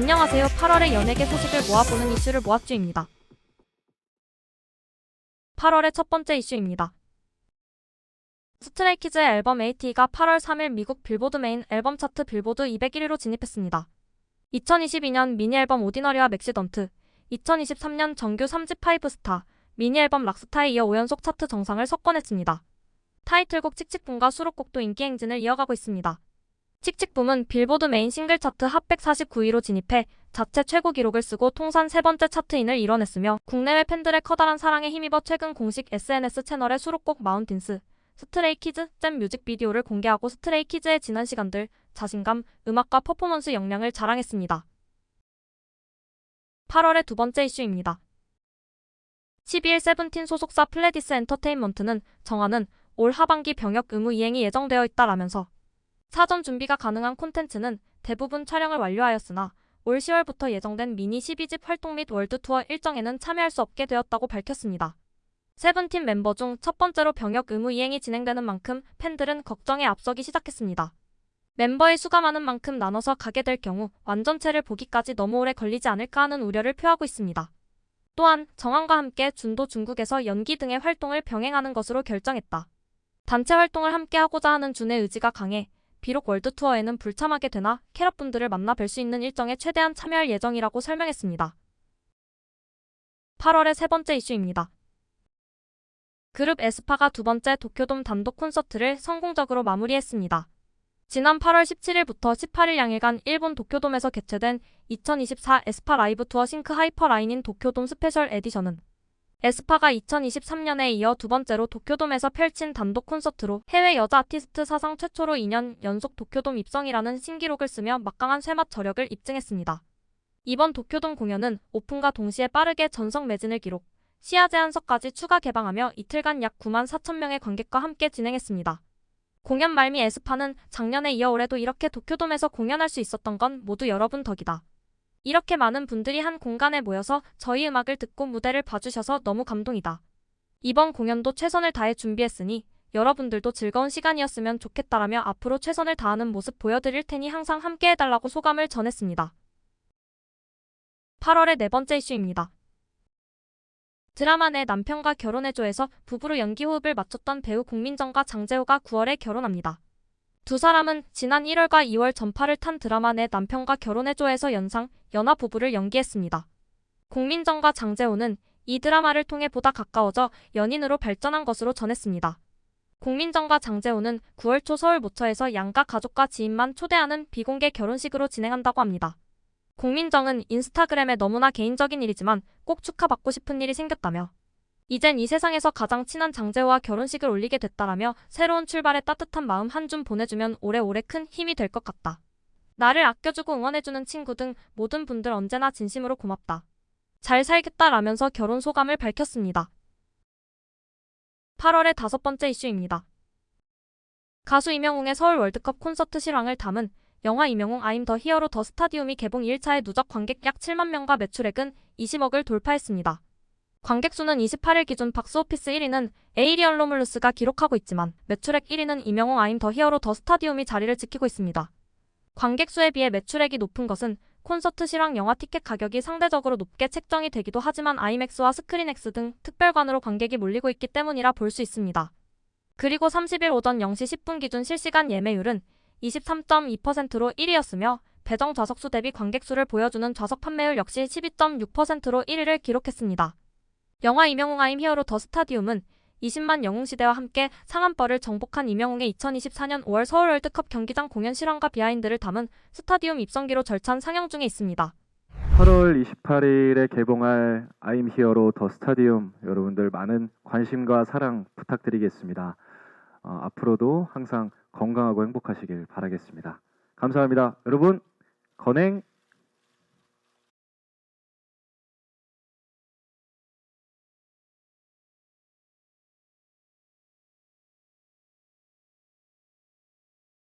안녕하세요. 8월의 연예계 소식을 모아보는 이슈를 모아주입니다. 8월의 첫 번째 이슈입니다. 스트레이키즈의 앨범 AT가 8월 3일 미국 빌보드 메인 앨범 차트 빌보드 201위로 진입했습니다. 2022년 미니 앨범 오디너리와 맥시던트, 2023년 정규 3집 파이브 스타, 미니 앨범 락스타에 이어 5연속 차트 정상을 석권했습니다. 타이틀곡 칙칙붐과 수록곡도 인기 행진을 이어가고 있습니다. 칙칙붐은 빌보드 메인 싱글 차트 핫 149위로 진입해 자체 최고 기록을 쓰고 통산 세 번째 차트인을 이뤄냈으며 국내외 팬들의 커다란 사랑에 힘입어 최근 공식 SNS 채널에 수록곡 마운틴스, 스트레이 키즈 잼 뮤직비디오를 공개하고 스트레이 키즈의 지난 시간들, 자신감, 음악과 퍼포먼스 역량을 자랑했습니다. 8월의 두 번째 이슈입니다. 12일 세븐틴 소속사 플레디스 엔터테인먼트는 정하는 올 하반기 병역 의무 이행이 예정되어 있다라면서 사전 준비가 가능한 콘텐츠는 대부분 촬영을 완료하였으나 올 10월부터 예정된 미니 12집 활동 및 월드 투어 일정에는 참여할 수 없게 되었다고 밝혔습니다. 세븐틴 멤버 중 첫 번째로 병역 의무 이행이 진행되는 만큼 팬들은 걱정에 앞서기 시작했습니다. 멤버의 수가 많은 만큼 나눠서 가게 될 경우 완전체를 보기까지 너무 오래 걸리지 않을까 하는 우려를 표하고 있습니다. 또한 정한과 함께 준도 중국에서 연기 등의 활동을 병행하는 것으로 결정했다. 단체 활동을 함께 하고자 하는 준의 의지가 강해 비록 월드 투어에는 불참하게 되나 캐럿분들을 만나 뵐 수 있는 일정에 최대한 참여할 예정이라고 설명했습니다. 8월의 세 번째 이슈입니다. 그룹 에스파가 두 번째 도쿄돔 단독 콘서트를 성공적으로 마무리했습니다. 지난 8월 17일부터 18일 양일간 일본 도쿄돔에서 개최된 2024 에스파 라이브 투어 싱크 하이퍼 라인인 도쿄돔 스페셜 에디션은 에스파가 2023년에 이어 두 번째로 도쿄돔에서 펼친 단독 콘서트로 해외 여자 아티스트 사상 최초로 2년 연속 도쿄돔 입성이라는 신기록을 쓰며 막강한 쇠맛 저력을 입증했습니다. 이번 도쿄돔 공연은 오픈과 동시에 빠르게 전석 매진을 기록, 시야 제한석까지 추가 개방하며 이틀간 약 9만 4천 명의 관객과 함께 진행했습니다. 공연 말미 에스파는 작년에 이어 올해도 이렇게 도쿄돔에서 공연할 수 있었던 건 모두 여러분 덕이다. 이렇게 많은 분들이 한 공간에 모여서 저희 음악을 듣고 무대를 봐주셔서 너무 감동이다. 이번 공연도 최선을 다해 준비했으니 여러분들도 즐거운 시간이었으면 좋겠다라며 앞으로 최선을 다하는 모습 보여드릴 테니 항상 함께 해달라고 소감을 전했습니다. 8월의 네 번째 이슈입니다. 드라마 내 남편과 결혼해줘에서 부부로 연기 호흡을 맞췄던 배우 공민정과 장재호가 9월에 결혼합니다. 두 사람은 지난 1월과 2월 전파를 탄 드라마 내 남편과 결혼해줘에서 연상, 연하 부부를 연기했습니다. 공민정과 장재호는 이 드라마를 통해 보다 가까워져 연인으로 발전한 것으로 전했습니다. 공민정과 장재호는 9월 초 서울 모처에서 양가 가족과 지인만 초대하는 비공개 결혼식으로 진행한다고 합니다. 공민정은 인스타그램에 너무나 개인적인 일이지만 꼭 축하받고 싶은 일이 생겼다며 이젠 이 세상에서 가장 친한 장재호와 결혼식을 올리게 됐다라며 새로운 출발에 따뜻한 마음 한 줌 보내주면 오래오래 큰 힘이 될 것 같다. 나를 아껴주고 응원해주는 친구 등 모든 분들 언제나 진심으로 고맙다. 잘 살겠다라면서 결혼 소감을 밝혔습니다. 8월의 다섯 번째 이슈입니다. 가수 이명웅의 서울 월드컵 콘서트 실황을 담은 영화 이명웅 아임 더 히어로 더 스타디움이 개봉 2일차의 누적 관객 약 7만 명과 매출액은 20억을 돌파했습니다. 관객 수는 28일 기준 박스오피스 1위는 에이리언 로물루스가 기록하고 있지만 매출액 1위는 이명웅 아임 더 히어로 더 스타디움이 자리를 지키고 있습니다. 관객 수에 비해 매출액이 높은 것은 콘서트 실황 영화 티켓 가격이 상대적으로 높게 책정이 되기도 하지만 아이맥스와 스크린엑스 등 특별관으로 관객이 몰리고 있기 때문이라 볼 수 있습니다. 그리고 30일 오전 0시 10분 기준 실시간 예매율은 23.2%로 1위였으며 배정 좌석수 대비 관객 수를 보여주는 좌석 판매율 역시 12.6%로 1위를 기록했습니다. 영화 이명웅 아임 히어로 더 스타디움은 20만 영웅시대와 함께 상한벌을 정복한 이명웅의 2024년 5월 서울 월드컵 경기장 공연 실황과 비하인드를 담은 스타디움 입성기로 절찬 상영 중에 있습니다. 8월 28일에 개봉할 아임 히어로 더 스타디움 여러분들 많은 관심과 사랑 부탁드리겠습니다. 어, 앞으로도 항상 건강하고 행복하시길 바라겠습니다. 감사합니다. 여러분 건행